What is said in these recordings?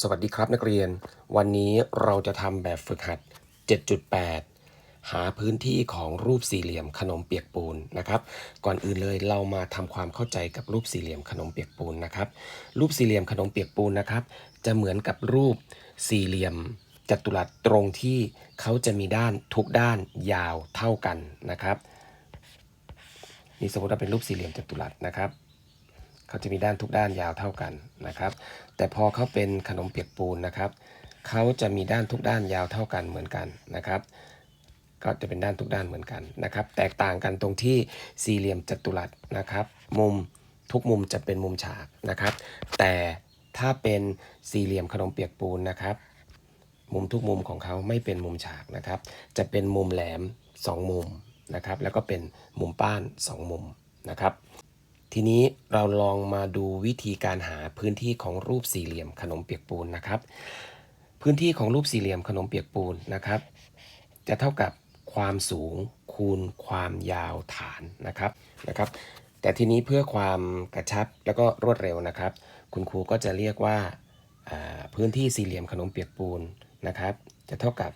สวัสดีครับนักเรียน วันนี้เราจะทำแบบฝึกหัด 7.8 หาพื้นที่ของรูปสี่เหลี่ยมขนมเปียกปูนนะครับ ก่อนอื่นเลยเรามาทำความเข้าใจกับรูปสี่เหลี่ยมขนมเปียกปูนนะครับ รูปสี่เหลี่ยมขนมเปียกปูนนะครับ จะเหมือนกับรูปสี่เหลี่ยมจัตุรัสตรงที่เขาจะมีด้านทุกด้านยาวเท่ากันนะครับ นี่สมมติว่าเป็นรูปสี่เหลี่ยมจัตุรัสนะครับ เขาจะมีด้านทุกด้านยาวเท่ากันนะครับ แต่พอเขาเป็นขนมเปียกปูนนะครับเขาจะมีด้านทุกด้านยาวเท่ากันเหมือนกันนะครับ ก็จะเป็นด้านทุกด้านเหมือนกันนะครับ แตกต่างกันตรงที่สี่เหลี่ยมจัตุรัสนะครับ มุมทุกมุมจะเป็นมุมฉากนะครับ แต่ถ้าเป็นสี่เหลี่ยมขนมเปียกปูนนะครับ มุมทุกมุมของเขาไม่เป็นมุมฉากนะครับ จะเป็นมุมแหลม 2 มุมนะครับ แล้วก็เป็นมุมป้าน 2 มุมนะครับ ทีนี้เราลองมาดูวิธีการหาพื้นที่ของรูปสี่เหลี่ยมขนมเปียกปูนนะครับ พื้นที่ของรูปสี่เหลี่ยมขนมเปียกปูนนะครับ จะเท่ากับความสูงคูณความยาวฐานนะครับนะครับ แต่ทีนี้เพื่อความกระชับแล้วก็รวดเร็วนะครับ คุณครูก็จะเรียกว่าพื้นที่สี่เหลี่ยมขนมเปียกปูนนะครับ จะเท่ากับ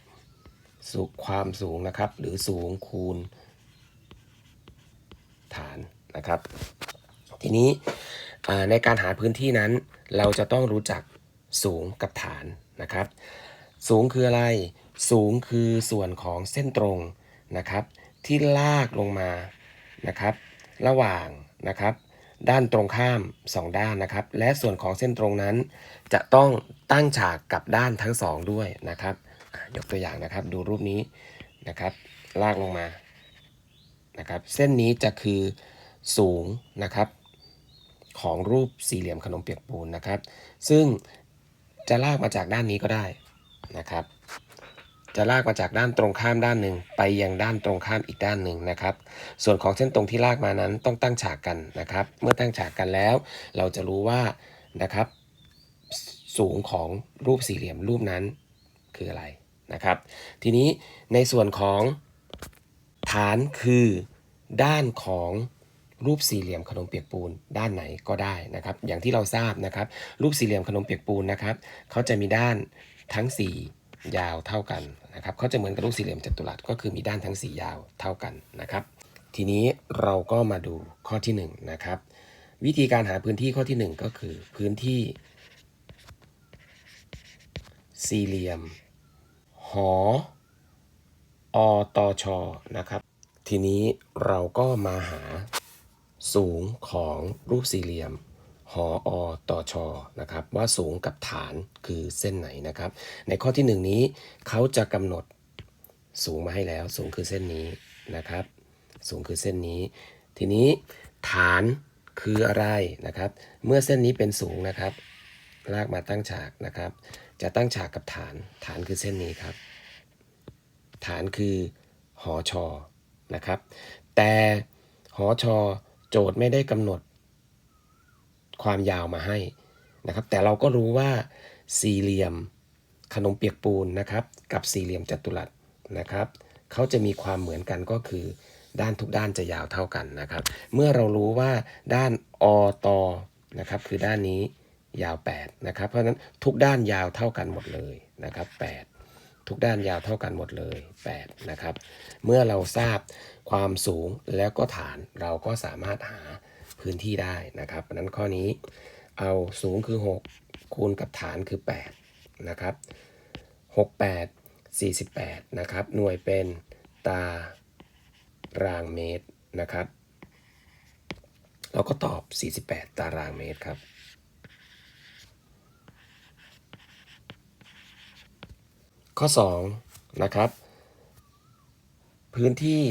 สูความสูงนะครับ หรือสูงคูณฐานนะครับ ทีนี้ในการหาพื้นที่นั้น เราจะต้องรู้จักสูงกับฐานนะครับ สูงคืออะไร สูงคือส่วนของเส้นตรงนะครับ ที่ลากลงมานะครับ ระหว่างนะครับ ด้านตรงข้าม 2 ด้านนะครับ และส่วนของเส้นตรงนั้น จะต้องตั้งฉากกับด้านทั้งสองด้วยนะครับยกตัวอย่างนะครับดูรูปนี้นะครับ ลากลงมานะครับ เส้นนี้จะคือสูงนะครับ ของรูปสี่เหลี่ยมขนมเปียกปูนนะครับ ซึ่งจะลากมาจากด้านนี้ก็ได้นะครับ จะลากมาจากด้านตรงข้ามด้านหนึ่งไปยังด้านตรงข้ามอีกด้านหนึ่งนะครับ ส่วนของเส้นตรงที่ลากมานั้นต้องตั้งฉากกันนะครับ เมื่อตั้งฉากกันแล้ว เราจะรู้ว่านะครับสูงของรูปสี่เหลี่ยมรูปนั้นคืออะไรนะครับ ทีนี้ในส่วนของฐานคือด้านของ รูปสี่เหลี่ยมขนมเปียกปูนด้านไหนก็ได้นะครับ อย่างที่เราทราบนะครับ รูปสี่เหลี่ยมขนมเปียกปูนนะครับเขาจะมีด้านทั้ง 4 ยาวเท่ากันนะครับเขาจะเหมือนกับรูปสี่เหลี่ยมจัตุรัสก็คือมีด้านทั้ง 4 ยาวเท่ากันนะครับ ทีนี้เราก็มาดูข้อที่1นะครับวิธีการหาพื้นที่ข้อที่ 1 ก็คือพื้นที่ สี่เหลี่ยม หออตอชอนะครับ ทีนี้เราก็มาหา สูงของรูปสี่เหลี่ยมหออตอชอนะครับว่าสูงกับฐานคือเส้นไหนนะครับ ในข้อที่หนึ่งนี้เขาจะกำหนดสูงมาให้แล้ว สูงคือเส้นนี้นะครับ สูงคือเส้นนี้ ทีนี้ฐานคืออะไรนะครับ เมื่อเส้นนี้เป็นสูงนะครับ ลากมาตั้งฉากนะครับ จะตั้งฉากกับฐาน ฐานคือเส้นนี้ครับ ฐานคือหอชอนะครับ แต่หอชอ จทย์ไม่ได้กำหนดความยาวมาให้นะครับ แต่เราก็รู้ว่าสี่เหลี่ยมขนมเปียกปูนนะครับ กับสี่เหลี่ยมจัตุรัสนะครับเขาจะมีความเหมือนกันก็คือ ด้านทุกด้านจะยาวเท่ากันนะครับ เมื่อเรารู้ว่าด้านอตนะครับ คือด้านนี้ยาว 8 นะครับ เพราะฉะนั้นทุกด้านยาวเท่ากันหมดเลยนะครับ 8 ทุกด้านยาวเท่ากันหมดเลย 8 นะครับ เมื่อเราทราบ ความสูงแล้วก็ฐานเราก็สามารถหาพื้นที่ได้นะครับนั้นข้อนี้เอาสูงคือ 6 คูณกับฐานคือ8นะครับ68 48นะครับหน่วยเป็นตารางเมตรนะครับเราก็ตอบ 48 ตารางเมตรครับ ข้อ 2 นะครับ พื้นที่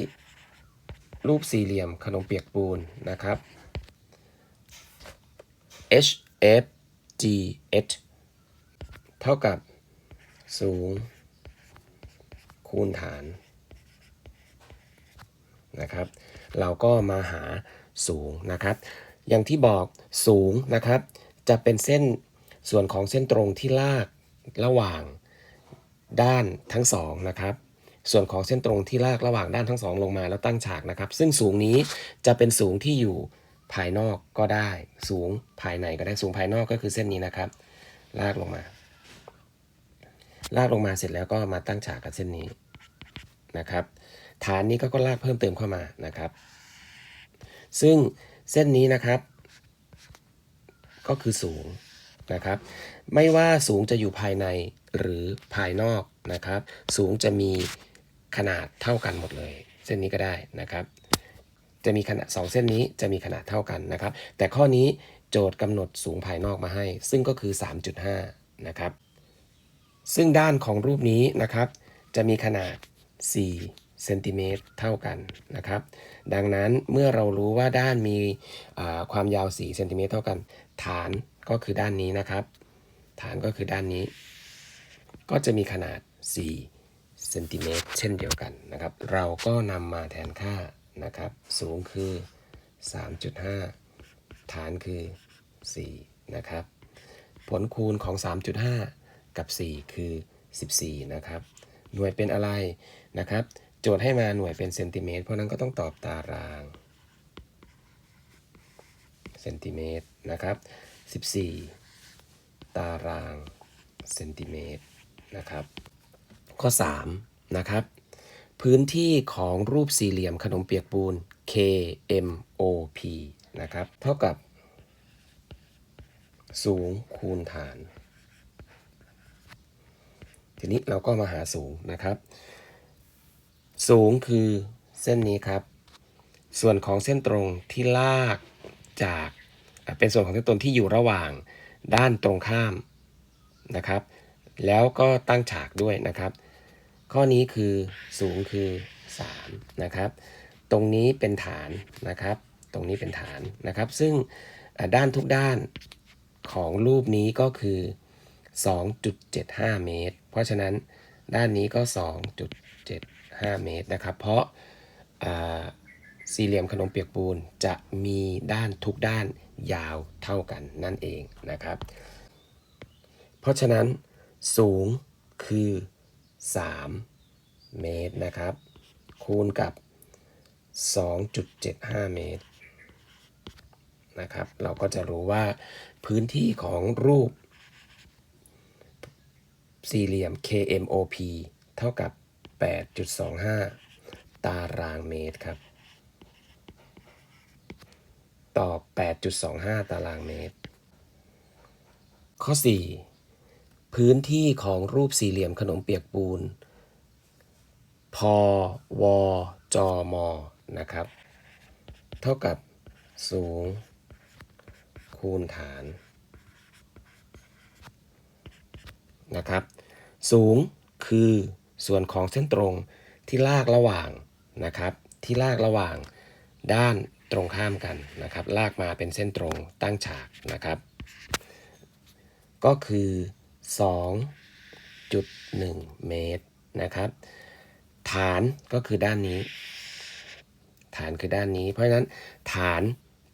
รูปสี่เหลี่ยมขนมเปียกปูนนะครับ h f g h เท่ากับสูง คูณฐานนะครับ เราก็มาหาสูงนะครับ อย่างที่บอกสูงนะครับ จะเป็นเส้นส่วนของเส้นตรงที่ลากระหว่างด้านทั้งสองนะครับ ส่วนของเส้นตรงที่ลากระหว่างด้านทั้งสองลงมาแล้วตั้งฉากนะครับ ซึ่งสูงนี้จะเป็นสูงที่อยู่ภายนอกก็ได้ สูงภายในก็ได้สูงภายนอกก็คือเส้นนี้นะครับ ลากลงมา ลากลงมาเสร็จแล้วก็มาตั้งฉากกับเส้นนี้นะครับ ฐานนี้ก็ก็ลากเพิ่มเติมเข้ามานะครับ ซึ่งเส้นนี้นะครับ ก็คือสูงนะครับ ไม่ว่าสูงจะอยู่ภายในหรือภายนอกนะครับ สูงจะมี ขนาดเท่ากันหมดเลย เส้นนี้ก็ได้นะครับ จะมีขนาดสองเส้นนี้จะมีขนาดเท่ากันนะครับ แต่ข้อนี้โจทย์กำหนดสูงภายนอกมาให้ ซึ่งก็คือ 3.5 นะครับ ซึ่งด้านของรูปนี้นะครับ จะมีขนาด 4 เซนติเมตรเท่ากันนะครับ ดังนั้นเมื่อเรารู้ว่าด้านมีความยาว 4 เซนติเมตรเท่ากัน ฐานก็คือด้านนี้นะครับ ฐานก็คือด้านนี้ ก็จะมีขนาด 4 ซนติเมตรเช่นเดียวกันนะครับ เราก็นำมาแทนค่านะครับ สูงคือ 3.5 ฐานคือ 4 นะครับ ผลคูณของ 3.5 กับ 4 คือ 14 นะครับ หน่วยเป็นอะไรนะครับ โจทย์ให้มาหน่วยเป็นเซนติเมตร เพราะนั้นก็ต้องตอบตารางเซนติเมตรนะครับ 14 ตารางเซนติเมตรนะครับ ข้อ 3 นะครับ พื้นที่ของรูปสี่เหลี่ยมขนมเปียกปูน KMOP นะครับ เท่ากับ สูงคูณฐาน ทีนี้เราก็มาหาสูงนะครับ สูงคือเส้นนี้ครับ ส่วนของเส้นตรงที่ลากจากเป็นส่วนของเส้นตรงที่อยู่ระหว่างด้านตรงข้ามนะครับ แล้วก็ตั้งฉากด้วยนะครับ ข้อนี้คือสูงคือ 3 นะครับ ตรงนี้เป็นฐานนะครับ ตรงนี้เป็นฐานนะครับ ซึ่งด้านทุกด้านของรูปนี้ก็คือ 2.75 เมตร เพราะฉะนั้นด้านนี้ก็ 2.75 เมตรนะครับ เพราะสี่เหลี่ยมขนมเปียกปูนจะมีด้านทุกด้านยาวเท่ากันนั่นเองนะครับ เพราะฉะนั้นสูงคือ 3 เมตรนะครับ คูณกับ 2.75 เมตรนะครับ เราก็จะรู้ว่าพื้นที่ของรูป สี่เหลี่ยม KMOP เท่ากับ 8.25 ตารางเมตรครับ ตอบ 8.25 ตารางเมตร ข้อ 4 พื้นที่ของรูปสี่เหลี่ยมขนมเปียกปูนพวจมนะครับ เท่ากับสูง คูณฐานนะครับ สูงคือส่วนของเส้นตรงที่ลากระหว่างนะครับ ที่ลากระหว่างด้านตรงข้ามกันนะครับ ลากมาเป็นเส้นตรงตั้งฉากนะครับ ก็คือ 2.1 เมตรนะครับ ฐานก็คือด้านนี้ ฐานคือด้านนี้ เพราะฉะนั้นฐาน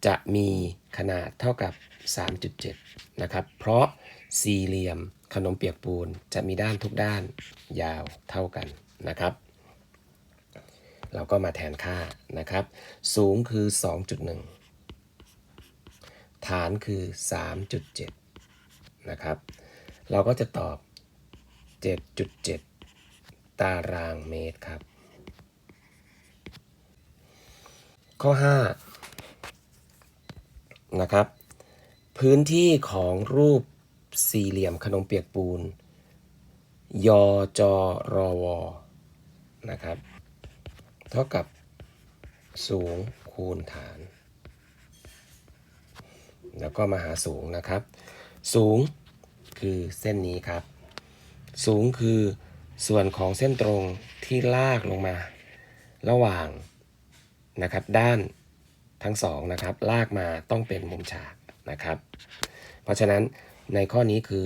จะมีขนาดเท่ากับ 3.7 นะครับ เพราะสี่เหลี่ยมขนมเปียกปูนจะมีด้านทุกด้านยาวเท่ากันนะครับ เราก็มาแทนค่านะครับ สูงคือ 2.1 ฐานคือ 3.7 นะครับ เราก็จะตอบ 7.7 ตารางเมตรครับ ข้อ 5 นะครับ พื้นที่ของรูปสี่เหลี่ยมขนมเปียกปูน ยจรว นะครับ เท่ากับสูงคูณฐาน แล้วก็มาหาสูงนะครับ สูง คือเส้นนี้ครับ สูงคือส่วนของเส้นตรงที่ลากลงมา ระหว่างนะครับด้านทั้งสองนะครับลากมาต้องเป็นมุมฉากนะครับ เพราะฉะนั้นในข้อนี้คือ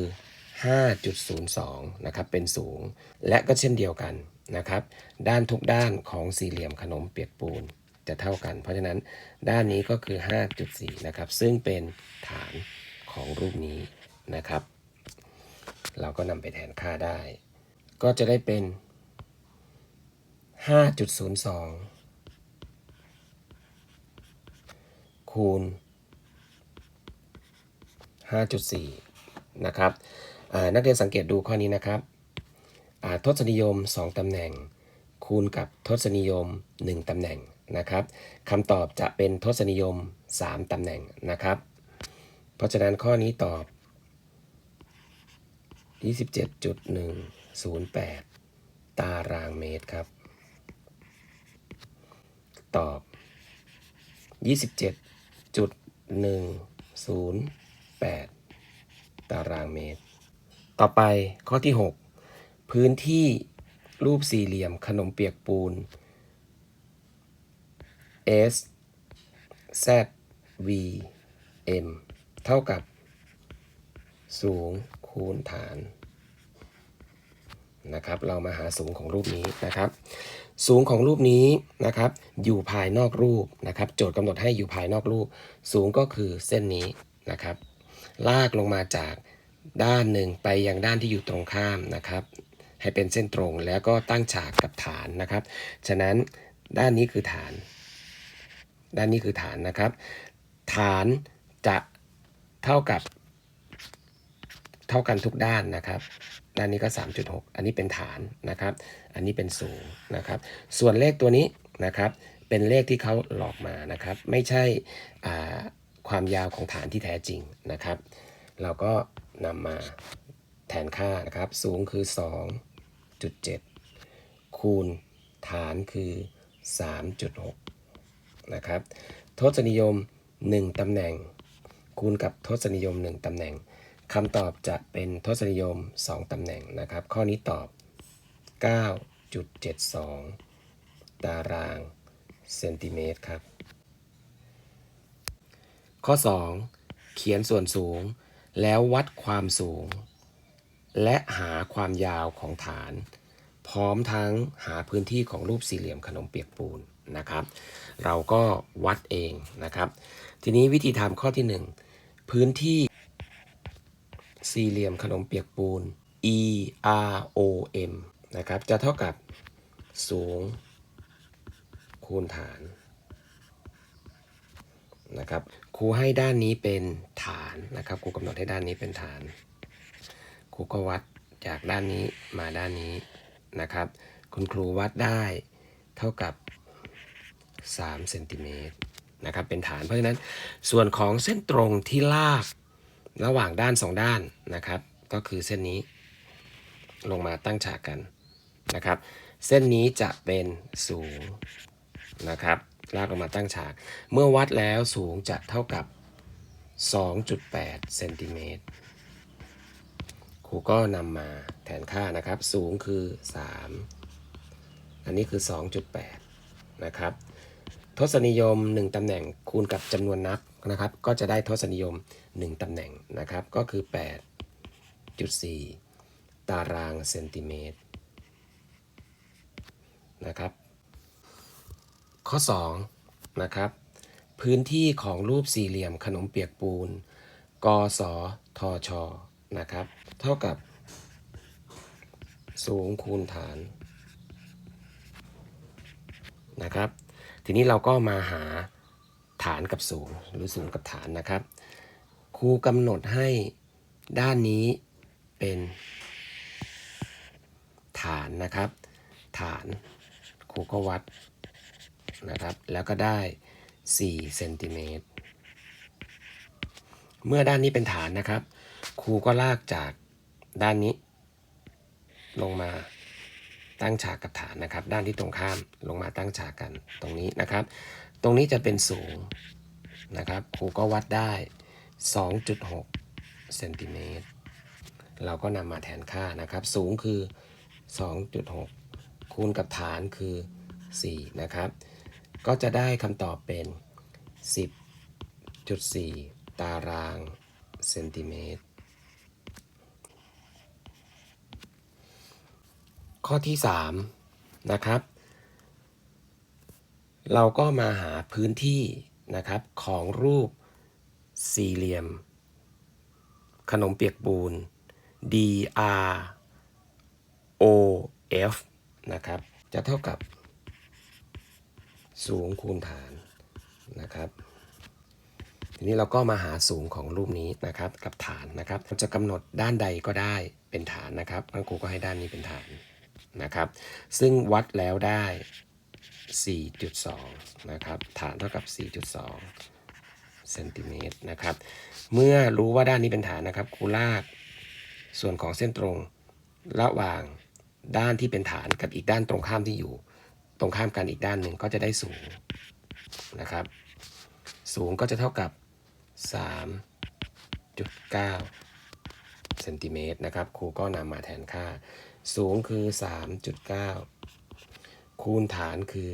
5.02 นะครับเป็นสูง และก็เช่นเดียวกันนะครับ ด้านทุกด้านของสี่เหลี่ยมขนมเปียกปูนจะเท่ากัน เพราะฉะนั้นด้านนี้ก็คือ 5.4 นะครับ ซึ่งเป็นฐานของรูปนี้นะครับ เราก็นำไปแทนค่าได้ ก็จะได้เป็น 5.02 คูณ 5.4 นะครับนักเรียนสังเกตดูข้อนี้นะครับทศนิยม 2 ตำแหน่ง คูณกับทศนิยม 1 ตำแหน่งนะครับคำตอบจะเป็นทศนิยม 3 ตำแหน่งนะครับ เพราะฉะนั้นข้อนี้ตอบ 27.108 ตารางเมตรครับ ตอบ 27.108 ตารางเมตร ต่อไปข้อที่ 6 พื้นที่รูปสี่เหลี่ยมขนมเปียกปูน S Z V M เท่ากับ สูง คูณฐานนะครับ เรามาหาสูงของรูปนี้นะครับ สูงของรูปนี้นะครับ อยู่ภายนอกรูปนะครับ โจทย์กำหนดให้อยู่ภายนอกรูป สูงก็คือเส้นนี้นะครับ ลากลงมาจากด้านหนึ่งไปยังด้านที่อยู่ตรงข้ามนะครับ ให้เป็นเส้นตรงแล้วก็ตั้งฉากกับฐานนะครับ ฉะนั้นด้านนี้คือฐาน ด้านนี้คือฐานนะครับ ฐานจะเท่ากับ เท่ากันทุกด้านนะครับ ด้านนี้ก็ 3.6 อันนี้เป็นฐานนะครับ อันนี้เป็นสูงนะครับ ส่วนเลขตัวนี้นะครับ เป็นเลขที่เขาหลอกมานะครับ ไม่ใช่ความยาวของฐานที่แท้จริงนะครับ เราก็นำมาแทนค่านะครับ สูงคือ 2.7 คูณฐานคือ 3.6 นะครับ ทศนิยม 1ตำแหน่ง คูณกับทศนิยม 1ตำแหน่ง คำตอบจะเป็นทศนิยม 2ตำแหน่งนะครับ ข้อนี้ตอบ 9.72 ตารางเซนติเมตรครับ ข้อ 2 เขียนส่วนสูง แล้ววัดความสูง และหาความยาวของฐาน พร้อมทั้งหาพื้นที่ของรูปสี่เหลี่ยมขนมเปียกปูนนะครับ เราก็วัดเองนะครับ ทีนี้วิธีทำข้อที่ 1 พื้นที่ สี่เหลี่ยมขนมเปียกปูน E R O M นะครับ จะเท่ากับสูง คูณฐานนะครับครูให้ด้านนี้เป็นฐานนะครับครูกำหนดให้ด้านนี้เป็นฐานครูก็วัดจากด้านนี้มาด้านนี้นะครับ คุณครูวัดได้เท่ากับ3เซนติเมตรนะครับเป็นฐานเพราะฉะนั้นส่วนของเส้นตรงที่ลาก ระหว่างด้านสองด้านนะครับ ก็คือเส้นนี้ ลงมาตั้งฉากกันนะครับ เส้นนี้จะเป็นสูงนะครับลากลงมาตั้งฉาก เมื่อวัดแล้วสูงจะเท่ากับ 2.8เซนติเมตรครูก็นำมาแทนค่านะครับ สูงคือ 3 อันนี้คือ 2.8 นะครับ ทศนิยม 1ตำแหน่งคูณกับจำนวนนับนะครับ ก็จะได้ทศนิยม 1 ตำแหน่งนะครับ ก็คือ 8.4 ตารางเซนติเมตรนะครับ ข้อ 2 นะครับ พื้นที่ของรูปสี่เหลี่ยมขนมเปียกปูน กสทช นะครับ เท่ากับ สูงคูณฐาน นะครับ ทีนี้เราก็มาหาฐานกับสูงหรือสูงกับฐานนะครับ รูกำหนดให้ด้านนี้เป็นฐานนะครับ ฐานครูก็วัดนะครับ แล้วก็ได้4เซนติเมตร เมื่อด้านนี้เป็นฐานนะครับ ครูก็ลากจากด้านนี้ ลงมาตั้งฉากกับฐานนะครับ ด้านที่ตรงข้ามลงมาตั้งฉากกันตรงนี้นะครับ ตรงนี้จะเป็นสูงนะครับ ครูก็วัดได้ 2.6เซนติเมตรเราก็นำมาแทนค่านะครับ สูงคือ 2.6 คูณกับฐานคือ 4 นะครับ ก็จะได้คำตอบเป็น 10.4 ตารางเซนติเมตร ข้อที่ 3 นะครับ เราก็มาหาพื้นที่นะครับของรูป สี่เหลี่ยม ขนมเปียกปูน D R O F นะครับ จะเท่ากับ สูงคูณฐานนะครับ ทีนี้เราก็มาหาสูงของรูปนี้นะครับ กับฐานนะครับเราจะกำหนดด้านใดก็ได้เป็นฐานนะครับงั้นครูก็ให้ด้านนี้เป็นฐานนะครับ ซึ่งวัดแล้วได้ 4.2 นะครับ ฐานเท่ากับ 4.2 เซนติเมตรนะครับ เมื่อรู้ว่าด้านนี้เป็นฐานนะครับครูลากส่วนของเส้นตรงระหว่างด้านที่เป็นฐานกับอีกด้านตรงข้ามที่อยู่ ตรงข้ามกันอีกด้านหนึ่งก็จะได้สูงนะครับ สูงก็จะเท่ากับ 3.9เซนติเมตรนะครับครูก็นำมาแทนค่า สูงคือ 3.9 คูณฐานคือ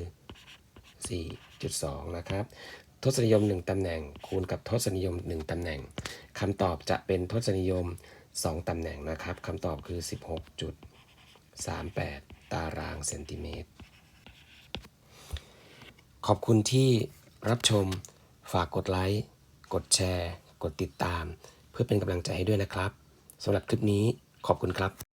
4.2 นะครับ ทศนิยม 1 ตำแหน่ง คูณกับทศนิยม 1 ตำแหน่งคำตอบจะเป็นทศนิยม 2 ตำแหน่งนะครับคำตอบคือ 16.38 ตารางเซนติเมตร ขอบคุณที่รับชม ฝากกดไลค์ กดแชร์ กดติดตาม เพื่อเป็นกำลังใจให้ด้วยนะครับสำหรับคลิปนี้ขอบคุณครับ